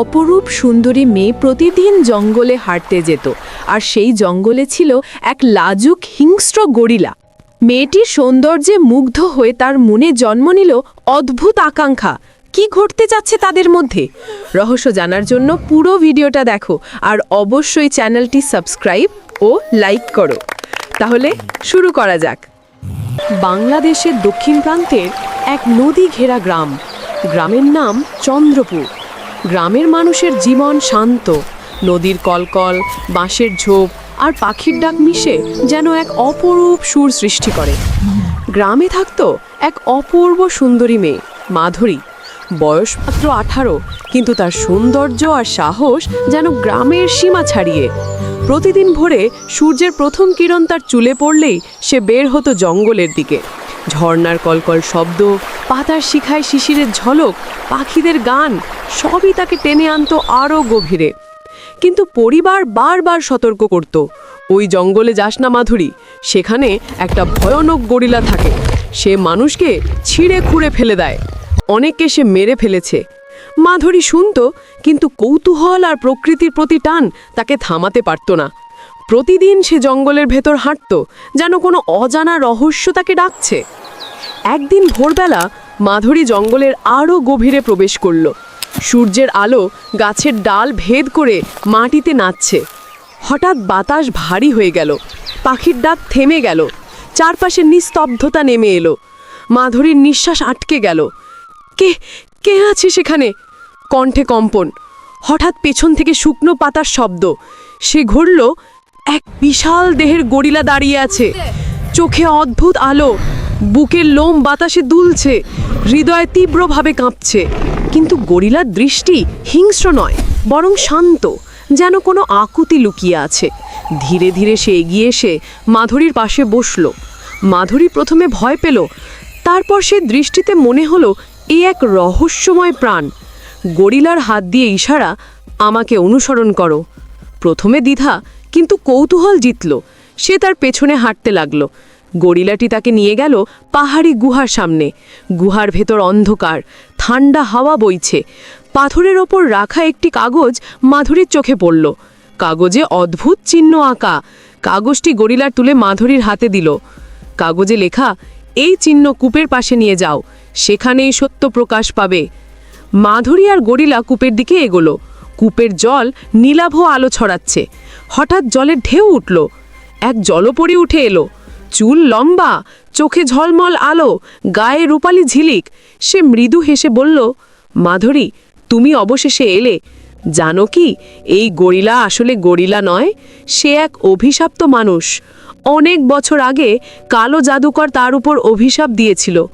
অপরূপ সুন্দরী মেয়ে প্রতিদিন জঙ্গলে হাঁটতে যেত। আর সেই জঙ্গলে ছিল এক লাজুক হিংস্র গরিলা। মেয়েটির সৌন্দর্যে মুগ্ধ হয়ে তার মনে জন্ম নিল অদ্ভুত আকাঙ্ক্ষা। কি ঘটতে যাচ্ছে তাদের মধ্যে? রহস্য জানার জন্য পুরো ভিডিওটা দেখো আর অবশ্যই চ্যানেলটি সাবস্ক্রাইব ও লাইক করো। তাহলে শুরু করা যাক। বাংলাদেশের দক্ষিণ প্রান্তের এক নদী ঘেরা গ্রাম। গ্রামের নাম চন্দ্রপুর। গ্রামের মানুষের জীবন শান্ত। নদীর কলকল, বাঁশের ঝোপ আর পাখির ডাক মিশে যেন এক অপরূপ সুর সৃষ্টি করে। গ্রামে থাকত এক অপূর্ব সুন্দরী মেয়ে, মাধুরী। বয়স মাত্র আঠারো, কিন্তু তার সৌন্দর্য আর সাহস যেন গ্রামের সীমা ছাড়িয়ে। প্রতিদিন ভোরে সূর্যের প্রথম কিরণ তার চুলে পড়লেই সে বের হতো জঙ্গলের দিকে। ঝর্নার কলকল শব্দ, পাতার শিখায় শিশিরের ঝলক, পাখিদের গান, সবই তাকে টেনে আনতো আরও গভীরে। কিন্তু পরিবার বারবার সতর্ক করত। ওই জঙ্গলে যাস না মাধুরী, সেখানে একটা ভয়ানক গরিলা থাকে। সে মানুষকে ছিঁড়ে খুঁড়ে ফেলে দেয়। অনেককে সে মেরে ফেলেছে। মাধুরী শুনত, কিন্তু কৌতূহল আর প্রকৃতির প্রতি টান তাকে থামাতে পারত না। প্রতিদিন সে জঙ্গলের ভেতর হাঁটত, যেন কোনো অজানা রহস্য তাকে ডাকছে। একদিন ভোরবেলা মাধুরী জঙ্গলের আরও গভীরে প্রবেশ করল। সূর্যের আলো গাছের ডাল ভেদ করে মাটিতে নাচছে। হঠাৎ বাতাস ভারী হয়ে গেল, পাখির ডাক থেমে গেল, চারপাশে নিস্তব্ধতা নেমে এলো। মাধুরীর নিঃশ্বাস আটকে গেল। কে কে আছে সেখানে? কণ্ঠে কম্পন। হঠাৎ পেছন থেকে শুকনো পাতার শব্দ। সে ঘুরল এক বিশাল দেহের গরিলা দাঁড়িয়ে আছে। চোখে অদ্ভুত আলো, বুকের লোম বাতাসে দুলছে, হৃদয় তীব্রভাবে কাঁপছে। কিন্তু গরিলার দৃষ্টি হিংস্র নয়, বরং শান্ত, যেন কোনো আকুতি লুকিয়ে আছে। ধীরে ধীরে সে এগিয়ে এসে মাধুরীর পাশে বসল। মাধুরী প্রথমে ভয় পেল, তারপর সে দৃষ্টিতে মনে হলো এ এক রহস্যময় প্রাণ। গরিলার হাত দিয়ে ইশারা, আমাকে অনুসরণ করো। প্রথমে দ্বিধা কিন্তু কৌতূহল জিতল। সে তার পেছনে হাঁটতে লাগল। গরিলাটি তাকে নিয়ে গেল পাহাড়ি গুহার সামনে। গুহার ভেতর অন্ধকার, ঠান্ডা হাওয়া বইছে। পাথরের ওপর রাখা একটি কাগজ মাধুরীর চোখে পড়ল। কাগজে অদ্ভুত চিহ্ন আঁকা। কাগজটি গরিলার তুলে মাধুরীর হাতে দিল। কাগজে লেখা, এই চিহ্ন কূপের পাশে নিয়ে যাও। সেখানেই সত্য প্রকাশ পাবে। মাধুরী আর গরিলা কূপের দিকে এগোলো। কূপের জল নীলাভ আলো ছড়াচ্ছে। হঠাৎ জলের ঢেউ উঠল। এক জলপরি উঠে এলো। চুল লম্বা, চোখে ঝলমল আলো, গায়ে রূপালি ঝিলিক। সে মৃদু হেসে বলল, মাধুরী, তুমি অবশেষে এলে। জানো কি, এই গরিলা আসলে গরিলা নয়, সে এক অভিশাপ্ত মানুষ। অনেক বছর আগে কালো জাদুকর তার উপর অভিশাপ দিয়েছিল।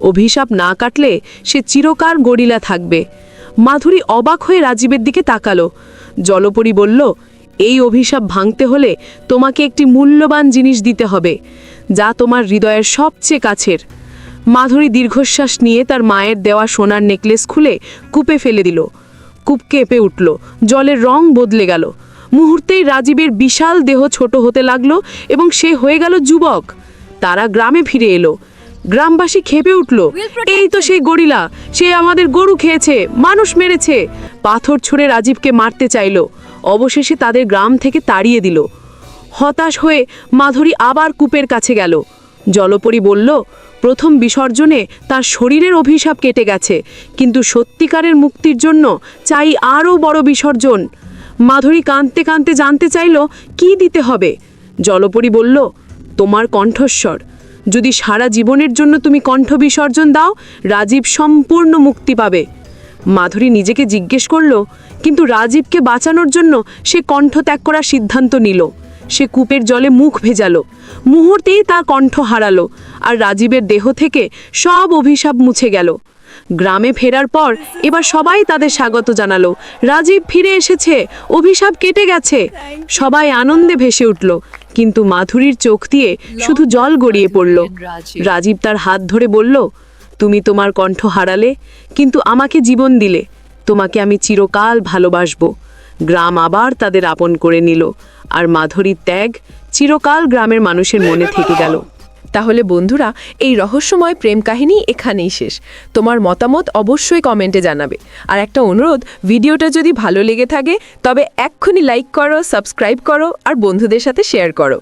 অভিশাপ না কাটলে সে চিরকাল গরিলা থাকবে। মাধুরী অবাক হয়ে রাজীবের দিকে তাকালো। জলপরি বলল, এই অভিশাপ ভাঙতে হলে তোমাকে একটি মূল্যবান জিনিস দিতে হবে, যা তোমার হৃদয়ের সবচেয়ে কাছের। মাধুরী দীর্ঘশ্বাস নিয়ে তার মায়ের দেওয়া সোনার নেকলেস খুলে কূপে ফেলে দিল। কূপ কেঁপে উঠল, জলের রং বদলে গেল। মুহূর্তেই রাজীবের বিশাল দেহ ছোট হতে লাগল এবং সে হয়ে গেল যুবক। তারা গ্রামে ফিরে এলো। গ্রামবাসী খেপে উঠল। এই তো সেই গরিলা সে আমাদের গরু খেয়েছে মানুষ মেরেছে। পাথর ছুঁড়ে রাজীবকে মারতে চাইল। অবশেষে তাদের গ্রাম থেকে তাড়িয়ে দিল। হতাশ হয়ে মাধুরী আবার কূপের কাছে গেল। জলপরি বলল প্রথম বিসর্জনে তার শরীরের অভিশাপ কেটে গেছে কিন্তু সত্যিকারের মুক্তির জন্য চাই আরও বড় বিসর্জন। মাধুরী কাঁদতে কাঁদতে জানতে চাইল কি দিতে হবে? জলপরি বলল তোমার কণ্ঠস্বর। যদি সারা জীবনের জন্য তুমি কণ্ঠ বিসর্জন দাও, রাজীব সম্পূর্ণ মুক্তি পাবে। মাধুরী নিজেকে জিজ্ঞেস করল, কিন্তু রাজীবকে বাঁচানোর জন্য সে কণ্ঠ ত্যাগ করার সিদ্ধান্ত নিল। সে কূপের জলে মুখ ভেজাল। মুহূর্তেই তার কণ্ঠ হারালো, আর রাজীবের দেহ থেকে সব অভিশাপ মুছে গেল। গ্রামে ফেরার পর এবার সবাই তাদের স্বাগত জানালো। রাজীব ফিরে এসেছে। অভিশাপ কেটে গেছে। সবাই আনন্দে ভেসে উঠল। কিন্তু মাধুরীর চোখ দিয়ে শুধু জল গড়িয়ে পড়ল। রাজীব তার হাত ধরে বলল, তুমি তোমার কণ্ঠ হারালে, কিন্তু আমাকে জীবন দিলে। তোমাকে আমি চিরকাল ভালোবাসবো। গ্রাম আবার তাদের আপন করে নিল। আর মাধুরীর ত্যাগ চিরকাল গ্রামের মানুষের মনে থেকে গেল। তাহলে বন্ধুরা, এই রহস্যময় প্রেম কাহিনী এখানেই শেষ। তোমার মতামত অবশ্যই কমেন্টে জানাবে। আর একটা অনুরোধ, ভিডিওটা যদি ভালো লেগে থাকে, তবে এক্ষুনি লাইক করো সাবস্ক্রাইব করো, আর বন্ধুদের সাথে শেয়ার করো।